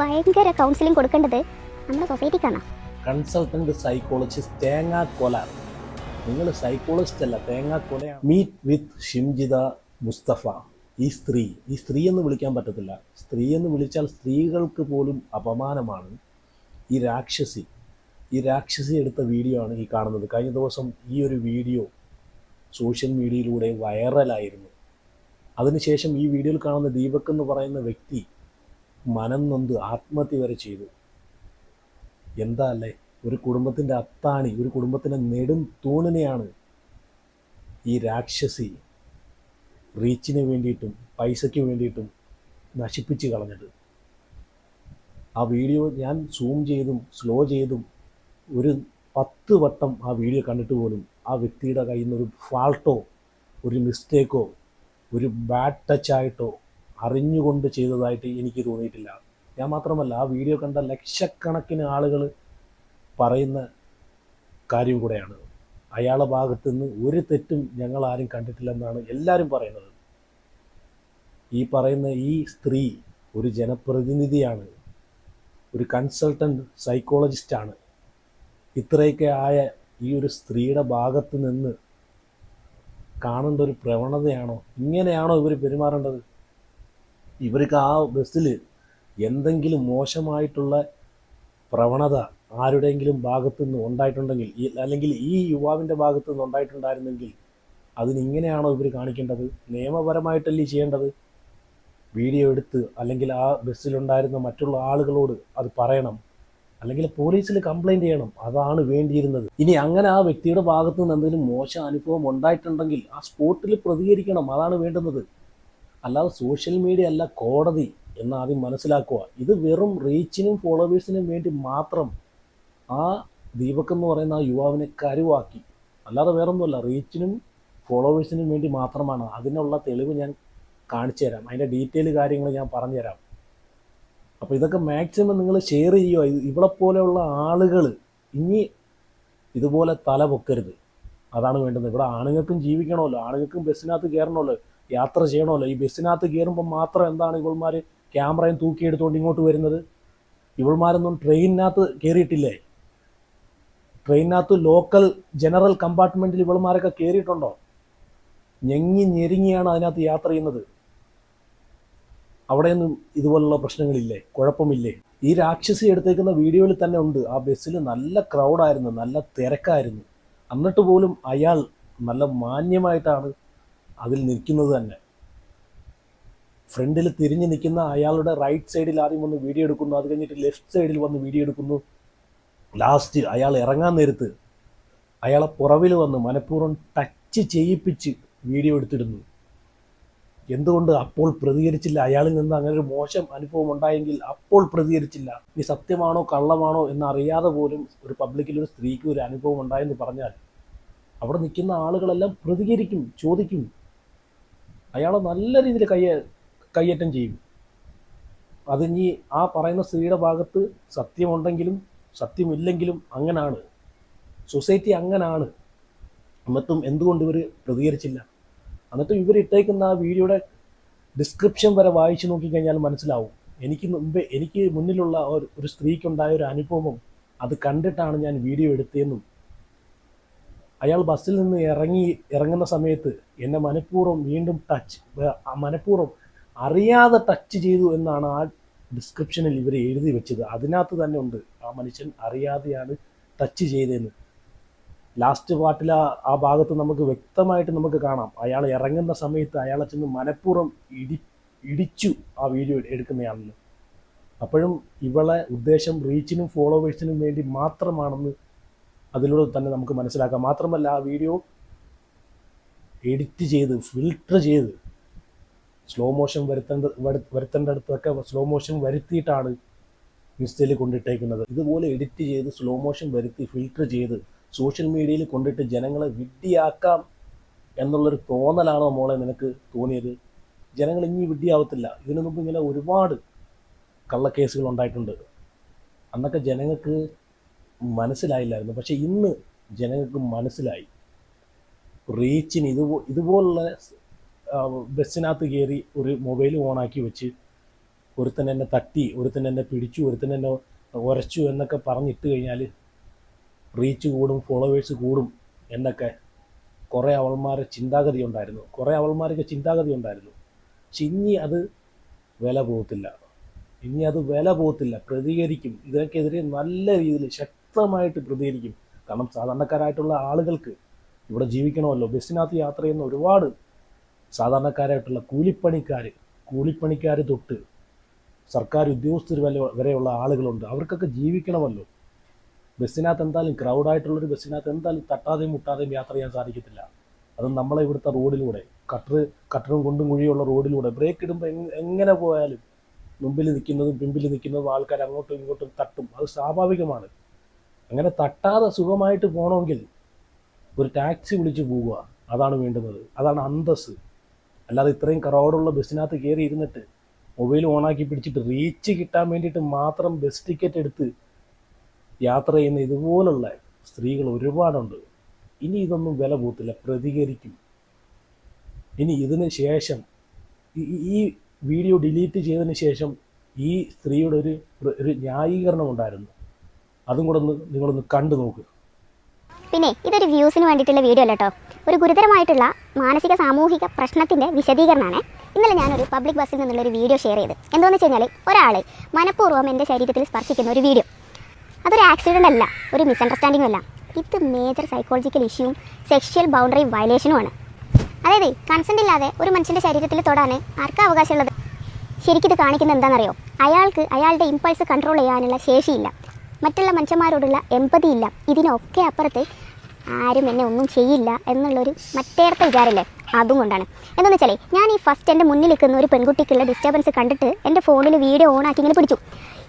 ഭയങ്കര കൗൺസിലിംഗ് കൊടുക്കേണ്ടത് നമ്മുടെ സൊസൈറ്റിക്കാണ് കൺസൾട്ടന്റ് സൈക്കോളജിസ്റ്റ് തേങ്ങാക്കൊല കൊല. നിങ്ങൾ സൈക്കോളജിസ്റ്റ് അല്ല തേങ്ങാ കൊലയാണ്. മീറ്റ് വിത്ത് ഷിംജിത മുസ്തഫ ഈ സ്ത്രീ ഈ സ്ത്രീ എന്ന് വിളിക്കാൻ പറ്റത്തില്ല. സ്ത്രീ എന്ന് വിളിച്ചാൽ സ്ത്രീകൾക്ക് പോലും അപമാനമാണ് ഈ രാക്ഷസി. ഈ രാക്ഷസി എടുത്ത വീഡിയോ ആണ് ഈ കാണുന്നത്. കഴിഞ്ഞ ദിവസം ഈ ഒരു വീഡിയോ സോഷ്യൽ മീഡിയയിലൂടെ വൈറലായിരുന്നു അതിനുശേഷം ഈ വീഡിയോയിൽ കാണുന്ന ദീപക് എന്ന് പറയുന്ന വ്യക്തി മനം നൊന്ത് ആത്മഹത്യ വരെ ചെയ്തു. എന്താ അല്ലേ ഒരു കുടുംബത്തിന്റെ അത്താണി ഒരു കുടുംബത്തിന്റെ നെടും തൂണിനെയാണ് ഈ രാക്ഷസി റീച്ചിന് വേണ്ടിയിട്ടും പൈസയ്ക്ക് വേണ്ടിയിട്ടും നശിപ്പിച്ച് കളഞ്ഞത്. ആ വീഡിയോ ഞാൻ സൂം ചെയ്തും സ്ലോ ചെയ്തും ഒരു പത്ത് വട്ടം ആ വീഡിയോ കണ്ടിട്ട് പോലും ആ വ്യക്തിയുടെ കയ്യിൽ നിന്ന് ഒരു ഫാൾട്ടോ ഒരു മിസ്റ്റേക്കോ ഒരു ബാഡ് ടച്ച് ആയിട്ടോ അറിഞ്ഞുകൊണ്ട് ചെയ്തതായിട്ട് എനിക്ക് തോന്നിയിട്ടില്ല. ഞാൻ മാത്രമല്ല ആ വീഡിയോ കണ്ട ലക്ഷക്കണക്കിന് ആളുകൾ പറയുന്ന കാര്യം കൂടെയാണ്. അയാളുടെ ഭാഗത്തു നിന്ന് ഒരു തെറ്റും ഞങ്ങൾ ആരും കണ്ടിട്ടില്ലെന്നാണ് എല്ലാവരും പറയുന്നത്. ഈ പറയുന്ന ഈ സ്ത്രീ ഒരു ജനപ്രതിനിധിയാണ് ഒരു കൺസൾട്ടന്റ് സൈക്കോളജിസ്റ്റാണ് ഇത്രയൊക്കെ ആയ ഈ ഒരു സ്ത്രീയുടെ ഭാഗത്ത് നിന്ന് കാണേണ്ട ഒരു പ്രവണതയാണോ? ഇങ്ങനെയാണോ ഇവർ പെരുമാറേണ്ടത്? ഇവർക്ക് ആ ബസ്സിൽ എന്തെങ്കിലും മോശമായിട്ടുള്ള പ്രവണത ആരുടെയെങ്കിലും ഭാഗത്തു നിന്ന് ഉണ്ടായിട്ടുണ്ടെങ്കിൽ അല്ലെങ്കിൽ ഈ യുവാവിന്റെ ഭാഗത്തു നിന്ന് ഉണ്ടായിട്ടുണ്ടായിരുന്നെങ്കിൽ അതിനിങ്ങനെയാണോ ഇവർ കാണിക്കേണ്ടത്? നിയമപരമായിട്ടല്ലേ ചെയ്യേണ്ടത്? വീഡിയോ എടുത്ത് അല്ലെങ്കിൽ ആ ബസ്സിലുണ്ടായിരുന്ന മറ്റുള്ള ആളുകളോട് അത് പറയണം. അല്ലെങ്കിൽ പോലീസിൽ കംപ്ലൈന്റ് ചെയ്യണം. അതാണ് വേണ്ടിയിരുന്നത്. ഇനി അങ്ങനെ ആ വ്യക്തിയുടെ ഭാഗത്തു നിന്ന് എന്തെങ്കിലും മോശം അനുഭവം ഉണ്ടായിട്ടുണ്ടെങ്കിൽ ആ സ്പോട്ടിൽ പ്രതികരിക്കണം. അതാണ് വേണ്ടുന്നത്. അല്ലാതെ സോഷ്യൽ മീഡിയ അല്ല കോടതി എന്ന് ആദ്യം മനസ്സിലാക്കുക. ഇത് വെറും റീച്ചിനും ഫോളോവേഴ്സിനും വേണ്ടി മാത്രം ആ ദീപക് എന്ന് പറയുന്ന ആ യുവാവിനെ കരുവാക്കി. അല്ലാതെ വേറൊന്നുമല്ല റീച്ചിനും ഫോളോവേഴ്സിനും വേണ്ടി മാത്രമാണ്. അതിനുള്ള തെളിവ് ഞാൻ കാണിച്ചു തരാം. അതിന്റെ ഡീറ്റെയിൽ കാര്യങ്ങൾ ഞാൻ പറഞ്ഞുതരാം അപ്പോൾ ഇതൊക്കെ മാക്സിമം നിങ്ങൾ ഷെയർ ചെയ്യുക. ഇവിടെ പോലെയുള്ള ആളുകൾ ഇനി ഇതുപോലെ തല പൊക്കരുത്. അതാണ് വേണ്ടത്. ഇവിടെ ആണുങ്ങൾക്കും ജീവിക്കണമല്ലോ. ആണുങ്ങൾക്കും ബസ്സിനകത്ത് കയറണമല്ലോ. യാത്ര ചെയ്യണമല്ലോ. ഈ ബസ്സിനകത്ത് കയറുമ്പോൾ മാത്രം എന്താണ് ഇവൾമാർ ക്യാമറയും തൂക്കിയെടുത്തുകൊണ്ട് ഇങ്ങോട്ട് വരുന്നത്? ഇവൾമാരൊന്നും ട്രെയിനിനകത്ത് കയറിയിട്ടില്ലേ? ട്രെയിനിനകത്ത് ലോക്കൽ ജനറൽ കമ്പാർട്ട്മെന്റിൽ ഇവൾമാരൊക്കെ കയറിയിട്ടുണ്ടോ? ഞെങ്ങി ഞെരുങ്ങിയാണ് അതിനകത്ത് യാത്ര ചെയ്യുന്നത്. അവിടെയൊന്നും ഇതുപോലുള്ള പ്രശ്നങ്ങളില്ലേ? കുഴപ്പമില്ലേ? ഈ രാക്ഷസി എടുത്തേക്കുന്ന വീഡിയോയിൽ തന്നെ ഉണ്ട്. ആ ബസ്സിൽ നല്ല ക്രൗഡായിരുന്നു നല്ല തിരക്കായിരുന്നു. എന്നിട്ട് പോലും അയാൾ നല്ല മാന്യമായിട്ടാണ് അതിൽ നിൽക്കുന്നത് തന്നെ. ഫ്രണ്ടിൽ തിരിഞ്ഞ് നിൽക്കുന്ന അയാളുടെ റൈറ്റ് സൈഡിൽ ആദ്യം വന്ന് വീഡിയോ എടുക്കുന്നു. അത് കഴിഞ്ഞിട്ട് ലെഫ്റ്റ് സൈഡിൽ വന്ന് വീഡിയോ എടുക്കുന്നു. ലാസ്റ്റ് അയാൾ ഇറങ്ങാൻ നേരത്ത് അയാളെ പുറവിൽ വന്ന് മനഃപൂർവം ടച്ച് ചെയ്യിപ്പിച്ച് വീഡിയോ എടുത്തിരുന്നു എന്തുകൊണ്ട് അപ്പോൾ പ്രതികരിച്ചില്ല? അയാളിൽ നിന്ന് അങ്ങനെ ഒരു മോശം അനുഭവം ഉണ്ടായെങ്കിൽ അപ്പോൾ പ്രതികരിച്ചില്ല? ഈ സത്യമാണോ കള്ളമാണോ എന്നറിയാതെ പോലും ഒരു പബ്ലിക്കിൽ ഒരു സ്ത്രീക്ക് ഒരു അനുഭവം ഉണ്ടായെന്ന് പറഞ്ഞാൽ അവിടെ നിൽക്കുന്ന ആളുകളെല്ലാം പ്രതികരിക്കും ചോദിക്കും. അയാളെ നല്ല രീതിയിൽ കയ്യ കയ്യേറ്റം ചെയ്യും. അത് ഇനി ആ പറയുന്ന സ്ത്രീയുടെ ഭാഗത്ത് സത്യമുണ്ടെങ്കിലും സത്യമില്ലെങ്കിലും അങ്ങനാണ്. സൊസൈറ്റി അങ്ങനാണ്. എന്നിട്ടും എന്തുകൊണ്ട് ഇവർ പ്രതികരിച്ചില്ല? എന്നിട്ടും ഇവർ ഇട്ടേക്കുന്ന ആ വീഡിയോയുടെ ഡിസ്ക്രിപ്ഷൻ വരെ വായിച്ചു നോക്കിക്കഴിഞ്ഞാൽ മനസ്സിലാവും. എനിക്ക് മുമ്പേ എനിക്ക് മുന്നിലുള്ള ഒരു സ്ത്രീക്കുണ്ടായ ഒരു അനുഭവം അത് കണ്ടിട്ടാണ് ഞാൻ വീഡിയോ എടുത്തതെന്നും അയാൾ ബസ്സിൽ നിന്ന് ഇറങ്ങി ഇറങ്ങുന്ന സമയത്ത് എന്നെ മനഃപൂർവം വീണ്ടും ടച്ച് മനഃപൂർവം അറിയാതെ ടച്ച് ചെയ്തു എന്നാണ് ആ ഡിസ്ക്രിപ്ഷനിൽ ഇവർ എഴുതി വെച്ചത്. അതിനകത്ത് തന്നെ ഉണ്ട് ആ മനുഷ്യൻ അറിയാതെയാണ് ടച്ച് ചെയ്തതെന്ന്. ലാസ്റ്റ് പാട്ടിൽ ആ ഭാഗത്ത് നമുക്ക് വ്യക്തമായിട്ട് നമുക്ക് കാണാം. അയാൾ ഇറങ്ങുന്ന സമയത്ത് അയാളെ ചെന്ന് മനഃപൂർവം ഇടി ഇടിച്ചു ആ വീഡിയോ എടുക്കുന്നയാണെന്ന് അപ്പോഴും ഇവളെ ഉദ്ദേശം റീച്ചിനും ഫോളോവേഴ്സിനും വേണ്ടി മാത്രമാണെന്ന് അതിലൂടെ തന്നെ നമുക്ക് മനസ്സിലാക്കാം. മാത്രമല്ല ആ വീഡിയോ എഡിറ്റ് ചെയ്ത് ഫിൽട്ടർ ചെയ്ത് സ്ലോ മോഷൻ വരുത്തേണ്ട വരുത്തേണ്ട അടുത്തൊക്കെ സ്ലോ മോഷൻ വരുത്തിയിട്ടാണ് ഇൻസ്റ്റയിൽ കൊണ്ടിട്ടേക്കുന്നത്. ഇതുപോലെ എഡിറ്റ് ചെയ്ത് സ്ലോ മോഷൻ വരുത്തി ഫിൽട്ടർ ചെയ്ത് സോഷ്യൽ മീഡിയയിൽ കൊണ്ടിട്ട് ജനങ്ങളെ വിഡ്ഢിയാക്കാം എന്നുള്ളൊരു തോന്നലാണോ മോളെ നിനക്ക് തോന്നിയത്? ജനങ്ങൾ ഇനി വിഡ്ഢിയാവത്തില്ല. ഇതിനു മുമ്പ് ഇങ്ങനെ ഒരുപാട് കള്ളക്കേസുകൾ ഉണ്ടായിട്ടുണ്ട്. അന്നൊക്കെ ജനങ്ങൾക്ക് മനസ്സിലായില്ലായിരുന്നു. പക്ഷെ ഇന്ന് ജനങ്ങൾക്ക് മനസ്സിലായി. റീച്ചിന് ഇതുപോ ഇതുപോലുള്ള ബസ്സിനകത്ത് കയറി ഒരു മൊബൈൽ ഓണാക്കി വെച്ച് ഒരുത്തൻ എന്നെ തട്ടി ഒരുത്തൻ എന്നെ പിടിച്ചു ഒരുത്തൻ എന്നെ ഉരച്ചു എന്നൊക്കെ പറഞ്ഞിട്ട് കഴിഞ്ഞാൽ റീച്ച് കൂടും ഫോളോവേഴ്സ് കൂടും എന്നൊക്കെ കുറേ അവൾമാരെ ചിന്താഗതി ഉണ്ടായിരുന്നു. കുറേ അവൾമാർക്ക് ചിന്താഗതി ഉണ്ടായിരുന്നു. പക്ഷെ ഇനി അത് വില പോകത്തില്ല. ഇനി അത് വില പോകത്തില്ല. പ്രതികരിക്കും. ഇതിനൊക്കെതിരെ നല്ല രീതിയിൽ ശക്തമായിട്ട് പ്രതികരിക്കും. കാരണം സാധാരണക്കാരായിട്ടുള്ള ആളുകൾക്ക് ഇവിടെ ജീവിക്കണമല്ലോ. ബസ്സിനകത്ത് യാത്ര ചെയ്യുന്ന ഒരുപാട് സാധാരണക്കാരായിട്ടുള്ള കൂലിപ്പണിക്കാർ കൂലിപ്പണിക്കാർ തൊട്ട് സർക്കാർ ഉദ്യോഗസ്ഥർ വരെ വരെയുള്ള ആളുകളുണ്ട്. അവർക്കൊക്കെ ജീവിക്കണമല്ലോ. ബസ്സിനകത്ത് എന്തായാലും ക്രൗഡായിട്ടുള്ളൊരു ബസ്സിനകത്ത് എന്തായാലും തട്ടാതെയും മുട്ടാതെയും യാത്ര ചെയ്യാൻ സാധിക്കത്തില്ല. അത് നമ്മളെ ഇവിടുത്തെ റോഡിലൂടെ കട്ടർ കട്ടറും കൊണ്ടും കുഴിയുള്ള റോഡിലൂടെ ബ്രേക്ക് ഇടുമ്പോൾ എങ്ങനെ പോയാലും മുമ്പിൽ നിൽക്കുന്നതും പിമ്പിൽ നിൽക്കുന്നതും ആൾക്കാർ അങ്ങോട്ടും ഇങ്ങോട്ടും തട്ടും. അത് സ്വാഭാവികമാണ്. അങ്ങനെ തട്ടാതെ സുഖമായിട്ട് പോകണമെങ്കിൽ ഒരു ടാക്സി വിളിച്ച് പോവുക. അതാണ് വേണ്ടുന്നത്. അതാണ് അന്തസ് അല്ലാതെ ഇത്രയും കറോടുള്ള ബസ്സിനകത്ത് കയറി ഇരുന്നിട്ട് മൊബൈൽ ഓണാക്കി പിടിച്ചിട്ട് റീച്ച് കിട്ടാൻ വേണ്ടിയിട്ട് മാത്രം ബസ് ടിക്കറ്റ് എടുത്ത് യാത്ര ചെയ്യുന്ന ഇതുപോലുള്ള സ്ത്രീകൾ ഒരുപാടുണ്ട്. ഇനി ഇതൊന്നും വില പോത്തില്ല. പ്രതികരിക്കും. ഇനി ഇതിന് ശേഷം ഈ- വീഡിയോ ഡിലീറ്റ് ചെയ്തതിന് ശേഷം ഈ സ്ത്രീയുടെ ഒരു ഒരു ന്യായീകരണം ഉണ്ടായിരുന്നു. അതും കൂടെ ഒന്ന് നിങ്ങളൊന്ന് കണ്ടു നോക്കുക പിന്നെ ഇതൊരു വ്യൂസിന് വേണ്ടിയിട്ടുള്ള വീഡിയോ അല്ല കേട്ടോ ഒരു ഗുരുതരമായിട്ടുള്ള മാനസിക സാമൂഹിക പ്രശ്നത്തിന്റെ വിശദീകരണമാണ് ഇന്നലെ ഞാനൊരു പബ്ലിക് ബസ്സിൽ നിന്നുള്ള ഒരു വീഡിയോ ഷെയർ ചെയ്ത് എന്താണെന്ന് വെച്ച് കഴിഞ്ഞാൽ ഒരാൾ മനഃപൂർവം എന്റെ ശരീരത്തിൽ സ്പർശിക്കുന്ന ഒരു വീഡിയോ അതൊരു ആക്സിഡന്റ് അല്ല ഒരു മിസ്അണ്ടർസ്റ്റാൻഡിങ്ങും അല്ല. ഇത് മേജർ സൈക്കോളജിക്കൽ ഇഷ്യൂവും സെക്ഷൽ ബൗണ്ടറി വയലേഷനുമാണ് അതായത് കൺസെന്റ് ഇല്ലാതെ ഒരു മനുഷ്യന്റെ ശരീരത്തിൽ തൊടാൻ ആർക്കാ അവകാശമുള്ളത്? ശരിക്കും ഇത് കാണിക്കുന്നത് എന്താണെന്നറിയോ? അയാൾക്ക് അയാളുടെ ഇമ്പൾസ് കൺട്രോൾ ചെയ്യാനുള്ള ശേഷിയില്ല. മറ്റുള്ള മനുഷ്യന്മാരോടുള്ള എമ്പതി ഇല്ല. ഇതിനൊക്കെ അപ്പുറത്ത് ആരും എന്നെ ഒന്നും ചെയ്യില്ല എന്നുള്ളൊരു മറ്റേടത്തെ വിചാരമല്ലേ അതും കൊണ്ടാണ്. എന്താണെന്ന് വെച്ചാൽ ഞാൻ ഈ ഫസ്റ്റ് എന്റെ മുന്നിൽ നിൽക്കുന്ന ഒരു പെൺകുട്ടിക്കുള്ള ഡിസ്റ്റർബൻസ് കണ്ടിട്ട് എന്റെ ഫോണിൽ വീഡിയോ ഓൺ ആക്കി ഇങ്ങനെ പിടിച്ചു.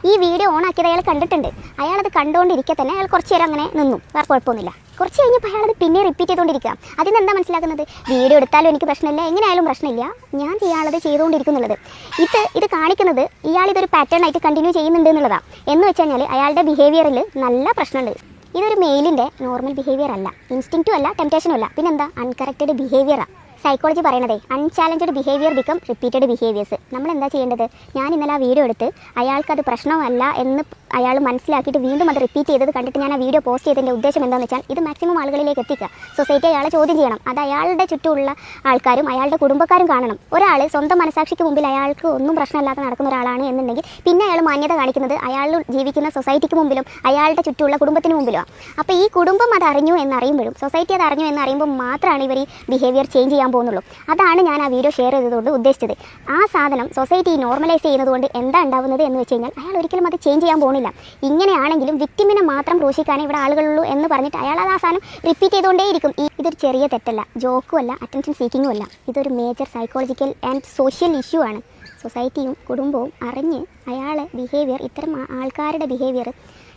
ഈ വീഡിയോ ഓൺ ആക്കിയത് അയാൾ കണ്ടിട്ടുണ്ട്. അയാളത് കണ്ടുകൊണ്ടിരിക്കെ തന്നെ അയാൾ കുറച്ച് നേരം അങ്ങനെ നിന്നു. വേറെ കുഴപ്പമൊന്നുമില്ല. കുറച്ച് കഴിഞ്ഞപ്പോൾ അയാളത് പിന്നെ റിപ്പീറ്റ് ചെയ്തുകൊണ്ടിരിക്കുക അതിന് എന്താ മനസ്സിലാക്കുന്നത്? വീഡിയോ എടുത്താലും എനിക്ക് പ്രശ്നമില്ല. എങ്ങനെയായാലും പ്രശ്നമില്ല. ഞാൻ ചെയ്യാനുള്ളത് ചെയ്തുകൊണ്ടിരിക്കുന്നുള്ളത് ഇത് ഇത് കാണിക്കുന്നത് ഇയാൾ ഇതൊരു പാറ്റേൺ ആയിട്ട് കണ്ടിന്യൂ ചെയ്യുന്നുണ്ട് എന്നുള്ളതാണ് എന്ന് വെച്ച് കഴിഞ്ഞാൽ അയാളുടെ ബിഹേവിയറിൽ നല്ല പ്രശ്നമുണ്ട്. ഇതൊരു മെയിലിന്റെ നോർമൽ ബിഹേവിയർ അല്ല. ഇൻസ്റ്റിങ്റ്റും അല്ല ടെംപ്റ്റേഷനും അല്ല. പിന്നെന്താ? അൺകറക്റ്റഡ് ബിഹേവിയറാണ് psychology പറയണതേ unchallenged behaviour become repeated behaviours നമ്മൾ എന്താ ചെയ്യേണ്ടത്? ഞാൻ ഇന്നലെ ആ വീഡിയോ എടുത്ത് അയാൾക്കത് പ്രശ്നമല്ല എന്ന് അയാൾ മനസ്സിലാക്കിയിട്ട് വീണ്ടും അത് റിപ്പീറ്റ് ചെയ്തത് കണ്ടിട്ട് ഞാൻ ആ വീഡിയോ പോസ്റ്റ് ചെയ്തതിന്റെ ഉദ്ദേശം എന്താണെന്ന് വെച്ചാൽ ഇത് മാക്സിമം ആളുകളിലേക്ക് എത്തിക്കുക. സൊസൈറ്റി അയാളെ ചോദ്യം ചെയ്യണം. അത് അയാളുടെ ചുറ്റുമുള്ള ആൾക്കാരും അയാളുടെ കുടുംബക്കാരും കാണണം. ഒരാൾ സ്വന്തം മനസാക്ഷിക്ക് മുമ്പിൽ അയാൾക്ക് ഒന്നും പ്രശ്നമില്ലാതെ നടക്കുന്ന ഒരാളാണ് എന്നുണ്ടെങ്കിൽ പിന്നെ അയാൾ മാന്യത കാണിക്കുന്നത് അയാൾ ജീവിക്കുന്ന സൊസൈറ്റിക്ക് മുമ്പിലും അയാളുടെ ചുറ്റുമുള്ള കുടുംബത്തിന് മുമ്പിലുമാണ് അപ്പോൾ ഈ കുടുംബം അത് അറിഞ്ഞു എന്നറിയുമ്പോഴും സൊസൈറ്റി അത് അറിഞ്ഞു എന്നറിയുമ്പോൾ മാത്രമാണ് ഇവർ ഈ ബിഹേവിയർ ചേഞ്ച് ചെയ്യാൻ പോകുന്നുള്ളൂ. അതാണ് ഞാൻ ആ വീഡിയോ ഷെയർ ചെയ്തതുകൊണ്ട് ഉദ്ദേശിച്ചത്. ആ സാധനം സൊസൈറ്റി നോർമലൈസ് ചെയ്യുന്നതുകൊണ്ട് എന്താ ഉണ്ടാവുന്നത് എന്ന് വെച്ച് കഴിഞ്ഞാൽ അയാൾ ഒരിക്കലും അത് ചേഞ്ച് ചെയ്യാൻ പോകുന്നില്ല ഇങ്ങനെയാണെങ്കിലും വിക്ടിമിനെ മാത്രം ക്രൂശിക്കാനേ ഇവിടെ ആളുകളുള്ളൂ എന്ന് പറഞ്ഞിട്ട് അയാൾ അത് സാധനം റിപ്പീറ്റ് ചെയ്തുകൊണ്ടേയിരിക്കും. ഈ ഇതൊരു ചെറിയ തെറ്റല്ല. ജോക്കും അല്ല അറ്റൻഷൻ സീക്കിങ്ങും അല്ല. ഇതൊരു major psychological and social issue ആണ്. സൊസൈറ്റിയും കുടുംബവും അറിഞ്ഞ് അയാളെ ബിഹേവിയർ ഇത്തരം ആൾക്കാരുടെ ബിഹേവിയർ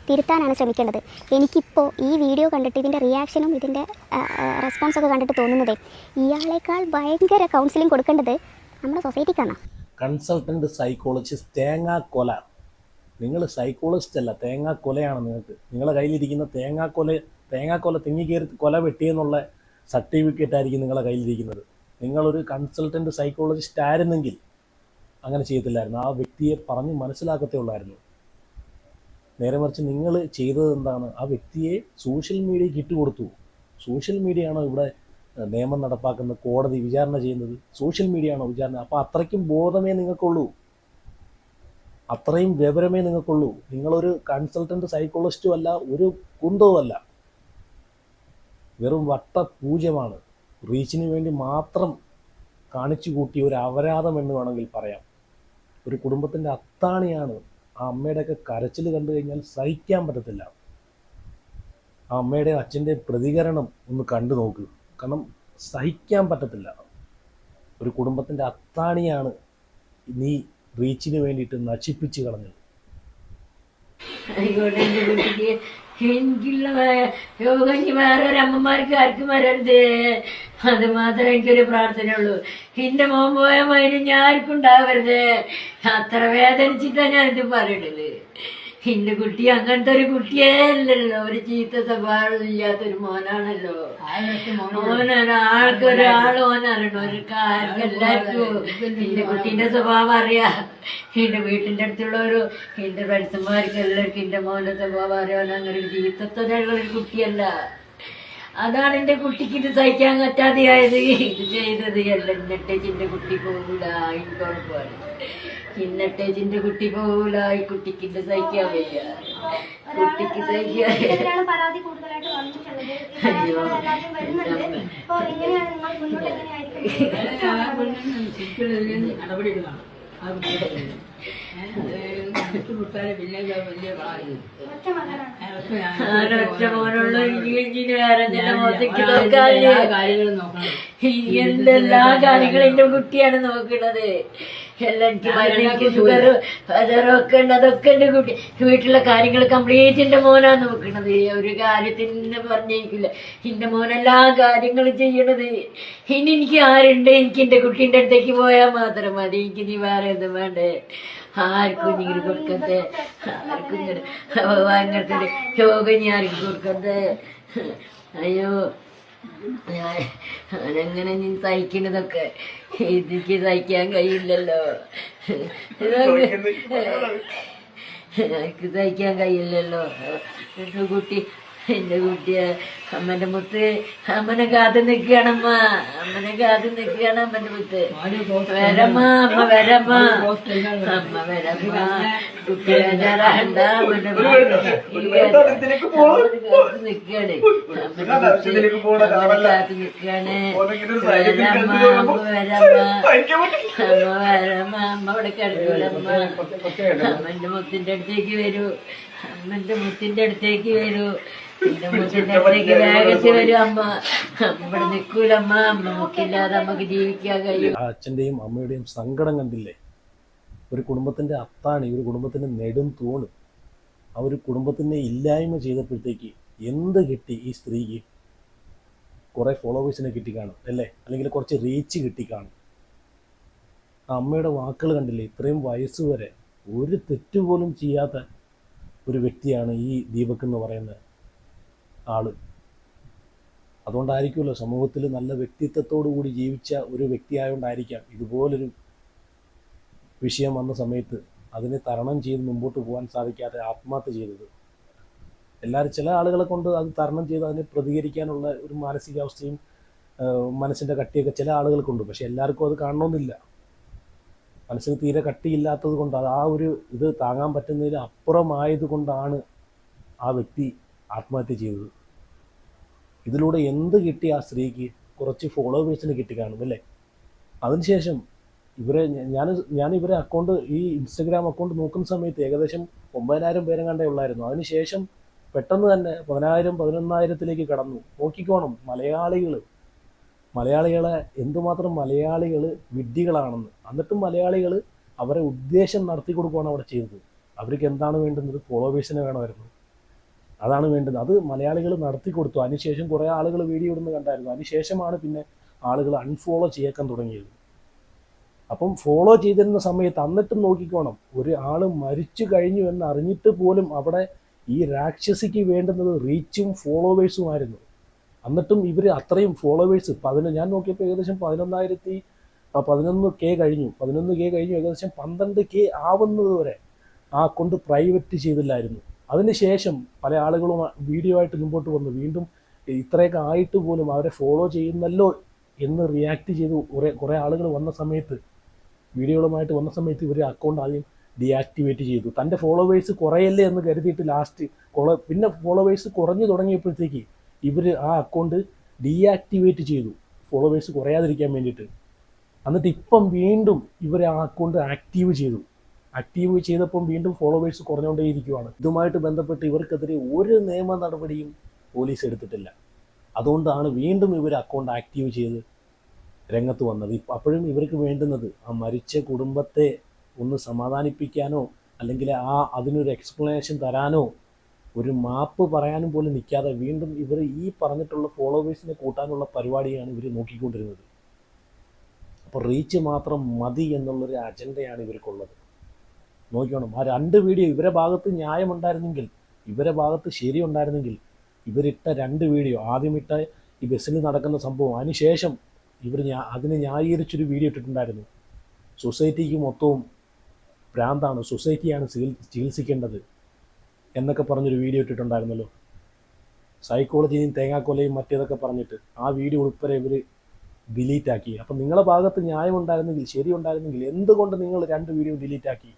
തിരുത്താനാണ് ശ്രമിക്കേണ്ടത്. എനിക്കിപ്പോൾ ഈ വീഡിയോ കണ്ടിട്ട് ഇതിന്റെ റിയാക്ഷനും ഇതിന്റെ റെസ്പോൺസൊക്കെ കണ്ടിട്ട് തോന്നുന്നതേ ഇയാളേക്കാൾ ഭയങ്കര കൗൺസിലിംഗ് കൊടുക്കേണ്ടത് നമ്മുടെ സൊസൈറ്റിക്കാണ് കൺസൾട്ടന്റ് സൈക്കോളജിസ്റ്റ് തേങ്ങാക്കൊല നിങ്ങൾ സൈക്കോളജിസ്റ്റ് അല്ല തേങ്ങാക്കൊലയാണ് നിങ്ങൾക്ക്. നിങ്ങളുടെ കയ്യിലിരിക്കുന്ന തേങ്ങാക്കൊല തേങ്ങാക്കൊല തിങ്ങി കയറി കൊല വെട്ടിയെന്നുള്ള സർട്ടിഫിക്കറ്റ് ആയിരിക്കും നിങ്ങളുടെ കയ്യിലിരിക്കുന്നത്. നിങ്ങളൊരു കൺസൾട്ടന്റ് സൈക്കോളജിസ്റ്റ് ആയിരുന്നെങ്കിൽ അങ്ങനെ ചെയ്യത്തില്ലായിരുന്നു. ആ വ്യക്തിയെ പറഞ്ഞ് മനസ്സിലാക്കത്തേ ഉള്ളായിരുന്നു. നേരെ മറിച്ച് നിങ്ങൾ ചെയ്തത് എന്താണ്? ആ വ്യക്തിയെ സോഷ്യൽ മീഡിയയ്ക്ക് ഇട്ടുകൊടുത്തു സോഷ്യൽ മീഡിയയാണോ ഇവിടെ നിയമം നടപ്പാക്കുന്ന കോടതി വിചാരണ ചെയ്യുന്നത്? സോഷ്യൽ മീഡിയയാണോ വിചാരണ? അപ്പോൾ അത്രയ്ക്കും ബോധമേ നിങ്ങൾക്കുള്ളൂ. അത്രയും വിവരമേ നിങ്ങൾക്കുള്ളൂ. നിങ്ങളൊരു കൺസൾട്ടന്റ് സൈക്കോളജിസ്റ്റും അല്ല ഒരു കുന്തവും അല്ല. വെറും വട്ട പൂജ്യമാണ് റീച്ചിന് വേണ്ടി മാത്രം കാണിച്ചു കൂട്ടിയ ഒരു അപരാധം എന്ന് വേണമെങ്കിൽ പറയാം. ഒരു കുടുംബത്തിന്റെ അത്താണിയാണ് ആ അമ്മയുടെയൊക്കെ കരച്ചിൽ കണ്ടു കഴിഞ്ഞാൽ സഹിക്കാൻ പറ്റത്തില്ല. ആ അമ്മയുടെ അച്ഛന്റെ പ്രതികരണം ഒന്ന് കണ്ടു നോക്ക്. കാരണം സഹിക്കാൻ പറ്റത്തില്ല. ഒരു കുടുംബത്തിന്റെ അത്താണിയാണ് നീ റീച്ചിന് വേണ്ടിയിട്ട് നശിപ്പിച്ച് കളഞ്ഞത്. എനിക്കുള്ള യോഗം അമ്മമാർക്ക് ആർക്കും വരരുത്. അത് മാത്രമേ എനിക്കൊരു പ്രാർത്ഥനയുള്ളൂ. എന്റെ മോൻ പോയ മൈനും ഞാൻ ആർക്കും ഉണ്ടാവരുത്. അത്ര വേദനിച്ചിട്ടാണ് ഞാനിത് പറയണത് എന്റെ കുട്ടി അങ്ങനത്തെ ഒരു കുട്ടിയേ അല്ലല്ലോ ഒരു ചീത്ത സ്വഭാവം ഇല്ലാത്തൊരു മോനാണല്ലോ. ഒരാൾ ഓനാണല്ലോ ഒരു കാര്യം എല്ലാവർക്കും എന്റെ കുട്ടീന്റെ സ്വഭാവം അറിയാം. എന്റെ വീട്ടിന്റെ അടുത്തുള്ളവരും എന്റെ ഫ്രണ്ട്സുമാർക്ക് എല്ലാവർക്കും എന്റെ മോന്റെ സ്വഭാവം അറിയാൻ അങ്ങനെ ഒരു ചീത്തത്വമുള്ള ഒരു കുട്ടിയല്ല. അതാണ് എന്റെ കുട്ടിക്ക് ഇത് സഹിക്കാൻ പറ്റാതെയായത്. ഇത് ചെയ്തത് എല്ലാം ഇന്നട്ടേച്ചിന്റെ കുട്ടി പോകൂല എനിക്ക് ഉറപ്പാണ് ഇന്നട്ടേച്ചിന്റെ കുട്ടി പോലായി കുട്ടിക്ക് സഹിക്കാവില്ല സഹിക്കാൻ വയ്യ കുട്ടിക്ക് സഹിക്കാൻ നടപടികളാണ്. ഒറ്റ മോനുള്ള. വേറെ കാര്യങ്ങളും നോക്കണം. എന്തെല്ലാ കാര്യങ്ങളും എന്റെ കുട്ടിയാണ് നോക്കണത്. എനിക്ക് മരുന്ന് എനിക്ക് ഷുഗർ പ്രഷറും ഒക്കെ ഉണ്ട് അതൊക്കെ എന്റെ കുട്ടി. വീട്ടിലെ കാര്യങ്ങൾ കംപ്ലീറ്റ് എന്റെ മോനാണ് നോക്കണത്. ഒരു കാര്യത്തിന് പറഞ്ഞേക്കില്ല. എന്റെ മോനെല്ലാ കാര്യങ്ങളും ചെയ്യണത്. ഇനി എനിക്ക് ആരുണ്ട്? എനിക്ക് എന്റെ കുട്ടീന്റെ അടുത്തേക്ക് പോയാൽ മാത്രം മതി. എനിക്ക് നീ വേറെ ഒന്നും വേണ്ടേ. ആർക്കും ഇങ്ങനെ കൊടുക്കത്തെ ആർക്കും ഇങ്ങനെ അങ്ങനത്തെ രോഗം ഞാൻ ആർക്കും കൊടുക്കത്തെ അയ്യോ. ഞാനെങ്ങനെ നീ സഹിക്കണതൊക്കെ? എനിക്ക് സഹിക്കാൻ കഴിയില്ലല്ലോ. എനിക്ക് സഹിക്കാൻ കഴിയില്ലല്ലോ. കുട്ടി എന്റെ കുട്ടിയെ അമ്മന്റെ മുത്ത് അമ്മനെ കാത്ത് നിൽക്കണമ്മ അമ്മനെ കാത്ത് നിൽക്കണം അമ്മന്റെ മുത്ത്. വരമ്മ അമ്മ വരമ്മ. അമ്മ വരമ്മ. കുട്ടി വരാണ്ട അമ്മന്റെ കാത്തു നിൽക്കാണ് അമ്മന്റെ മുത്ത് അമ്മനെ കാത്തു നിൽക്കാണ് വരമ്മ അമ്മ വരമ്മ. അമ്മ വരമ്മ അമ്മ ഇവിടെ കിടക്കൂലമ്മ അമ്മന്റെ മുത്തിന്റെ അടുത്തേക്ക് വരൂ. അമ്മന്റെ മുത്തിന്റെ അടുത്തേക്ക് വരൂ. ആ അമ്മയുടെയും സങ്കടം കണ്ടില്ലേ? ഒരു കുടുംബത്തിന്റെ അത്താണ് ഒരു കുടുംബത്തിന്റെ നെടും തൂണ്. ആ ഒരു കുടുംബത്തിനെ ഇല്ലായ്മ ചെയ്തപ്പോഴത്തേക്ക് എന്ത് കിട്ടി ഈ സ്ത്രീക്ക്? കുറേ ഫോളോവേഴ്സിനെ കിട്ടി കാണും അല്ലേ? അല്ലെങ്കിൽ കുറച്ച് റീച്ച് കിട്ടി കാണും. ആ അമ്മയുടെ വാക്കുകൾ കണ്ടില്ലേ? ഇത്രയും വയസ്സ് വരെ ഒരു തെറ്റുപോലും ചെയ്യാത്ത ഒരു വ്യക്തിയാണ് ഈ ദീപക് എന്ന് പറയുന്ന ആൾ. അതുകൊണ്ടായിരിക്കുമല്ലോ സമൂഹത്തിൽ നല്ല വ്യക്തിത്വത്തോടു കൂടി ജീവിച്ച ഒരു വ്യക്തിയായതുകൊണ്ടായിരിക്കാം ഇതുപോലൊരു വിഷയം വന്ന സമയത്ത് അതിനെ തരണം ചെയ്ത് മുമ്പോട്ട് പോകാൻ സാധിക്കാതെ ആത്മഹത്യ ചെയ്തത്. എല്ലാവരും ചില ആളുകളെ കൊണ്ട് അത് തരണം ചെയ്ത് അതിനെ പ്രതികരിക്കാനുള്ള ഒരു മാനസികാവസ്ഥയും മനസ്സിന്റെ കട്ടിയൊക്കെ ചില ആളുകൾക്കുണ്ട് പക്ഷെ എല്ലാവർക്കും അത് കാണണമെന്നില്ല. മനസ്സിന് തീരെ കട്ടിയില്ലാത്തത് കൊണ്ട് അത് ആ ഒരു ഇത് താങ്ങാൻ പറ്റുന്നതിൽ അപ്പുറമായത് കൊണ്ടാണ് ആ വ്യക്തി ആത്മഹത്യ ചെയ്തത്. ഇതിലൂടെ എന്ത് കിട്ടി ആ സ്ത്രീക്ക്? കുറച്ച് ഫോളോവേഴ്സിന് കിട്ടി കാണും അല്ലേ? അതിനുശേഷം ഇവരെ ഞാൻ ഞാൻ ഇവരെ അക്കൗണ്ട് ഈ ഇൻസ്റ്റഗ്രാം അക്കൗണ്ട് നോക്കുന്ന സമയത്ത് ഏകദേശം ഒമ്പതിനായിരം പേരും കണ്ടേ ഉള്ളായിരുന്നു. അതിനുശേഷം പെട്ടെന്ന് തന്നെ പതിനായിരം പതിനൊന്നായിരത്തിലേക്ക് കടന്നു. നോക്കിക്കോണം മലയാളികൾ മലയാളികളെ എന്തുമാത്രം മലയാളികൾ വിഡ്ഢികളാണെന്ന്. എന്നിട്ടും മലയാളികൾ അവരെ ഉദ്ദേശം നടത്തി കൊടുക്കുകയാണ് അവിടെ ചെയ്തത്. അവർക്ക് എന്താണ് വേണ്ടുന്നത്? ഫോളോവേഴ്സിനെ വേണമായിരുന്നു. അതാണ് വേണ്ടത്. അത് മലയാളികൾ നടത്തി കൊടുത്തു. അതിനുശേഷം കുറേ ആളുകൾ വീഡിയോ ഇടുന്ന കണ്ടായിരുന്നു. അതിനുശേഷമാണ് പിന്നെ ആളുകൾ അൺഫോളോ ചെയ്യാൻ തുടങ്ങിയത്. അപ്പം ഫോളോ ചെയ്തിരുന്ന സമയത്ത് എന്നിട്ടും നോക്കിക്കോണം. ഒരു ആൾ മരിച്ചു കഴിഞ്ഞു എന്ന് അറിഞ്ഞിട്ട് പോലും അവിടെ ഈ രാക്ഷസിക്ക് വേണ്ടുന്നത് റീച്ചും ഫോളോവേഴ്സും ആയിരുന്നു. എന്നിട്ടും ഇവർ അത്രയും ഫോളോവേഴ്സ് പതിനൊന്ന് ഞാൻ നോക്കിയപ്പോൾ ഏകദേശം പതിനൊന്നായിരത്തി പതിനൊന്ന് കെ കഴിഞ്ഞു. പതിനൊന്ന് കെ കഴിഞ്ഞു. ഏകദേശം പന്ത്രണ്ട് കെ ആവുന്നത് വരെ ആ കൊണ്ട് പ്രൈവറ്റ് ചെയ്തില്ലായിരുന്നു. അതിനുശേഷം പല ആളുകളും വീഡിയോ ആയിട്ട് മുമ്പോട്ട് വന്ന്. വീണ്ടും ഇത്രയൊക്കെ ആയിട്ട് പോലും അവരെ ഫോളോ ചെയ്യുന്നല്ലോ എന്ന് റിയാക്ട് ചെയ്ത് കുറേ കുറേ ആളുകൾ വന്ന സമയത്ത് വീഡിയോകളുമായിട്ട് വന്ന സമയത്ത് ഇവർ അക്കൗണ്ട് ആദ്യം ഡിയാക്ടിവേറ്റ് ചെയ്തു. തന്റെ ഫോളോവേഴ്സ് കുറയല്ലേ എന്ന് കരുതിയിട്ട് ലാസ്റ്റ് കുള പിന്നെ ഫോളോവേഴ്സ് കുറഞ്ഞു തുടങ്ങിയപ്പോഴത്തേക്ക് ഇവർ ആ അക്കൗണ്ട് ഡീആക്ടിവേറ്റ് ചെയ്തു. ഫോളോവേഴ്സ് കുറയാതിരിക്കാൻ വേണ്ടിയിട്ട്. എന്നിട്ട് ഇപ്പം വീണ്ടും ഇവർ ആ അക്കൗണ്ട് ആക്റ്റീവ് ചെയ്തു. ആക്റ്റീവ് ചെയ്തപ്പം വീണ്ടും ഫോളോവേഴ്സ് കുറഞ്ഞുകൊണ്ടേയിരിക്കുവാണ്. ഇതുമായിട്ട് ബന്ധപ്പെട്ട് ഇവർക്കെതിരെ ഒരു നിയമ നടപടിയും പോലീസ് എടുത്തിട്ടില്ല. അതുകൊണ്ടാണ് വീണ്ടും ഇവർ അക്കൗണ്ട് ആക്റ്റീവ് ചെയ്ത് രംഗത്ത് വന്നത്. അപ്പോഴും ഇവർക്ക് വേണ്ടുന്നത് ആ മരിച്ച കുടുംബത്തെ ഒന്ന് സമാധാനിപ്പിക്കാനോ അല്ലെങ്കിൽ ആ അതിനൊരു എക്സ്പ്ലനേഷൻ തരാനോ ഒരു മാപ്പ് പറയാനും പോലും നിൽക്കാതെ വീണ്ടും ഇവർ ഈ പറഞ്ഞിട്ടുള്ള ഫോളോവേഴ്സിനെ കൂട്ടാനുള്ള പരിപാടിയാണ് ഇവർ നോക്കിക്കൊണ്ടിരുന്നത്. അപ്പോൾ റീച്ച് മാത്രം മതി എന്നുള്ളൊരു അജണ്ടയാണ് ഇവർക്കുള്ളത്. നോക്കിക്കോണം. ആ രണ്ട് വീഡിയോ ഇവരെ ഭാഗത്ത് ന്യായമുണ്ടായിരുന്നെങ്കിൽ ഇവരെ ഭാഗത്ത് ശരി ഉണ്ടായിരുന്നെങ്കിൽ ഇവരിട്ട രണ്ട് വീഡിയോ ആദ്യം ഇട്ട ഈ ബസ്സിൽ നടക്കുന്ന സംഭവം അതിനുശേഷം ഇവർ അതിനെ ന്യായീകരിച്ചൊരു വീഡിയോ ഇട്ടിട്ടുണ്ടായിരുന്നു. സൊസൈറ്റിക്ക് മൊത്തവും ഭ്രാന്താണ്. സൊസൈറ്റിയാണ് ചികിത്സിക്കേണ്ടത് എന്നൊക്കെ പറഞ്ഞൊരു വീഡിയോ ഇട്ടിട്ടുണ്ടായിരുന്നല്ലോ. സൈക്കോളജിയും തേങ്ങാക്കൊലയും മറ്റേതൊക്കെ പറഞ്ഞിട്ട് ആ വീഡിയോ ഉൾപ്പെടെ ഇവർ ഡിലീറ്റ് ആക്കി അപ്പം നിങ്ങളുടെ ഭാഗത്ത് ന്യായം ഉണ്ടായിരുന്നെങ്കിൽ ശരി ഉണ്ടായിരുന്നെങ്കിൽ എന്തുകൊണ്ട് നിങ്ങൾ രണ്ട് വീഡിയോ ഡിലീറ്റ് ആക്കി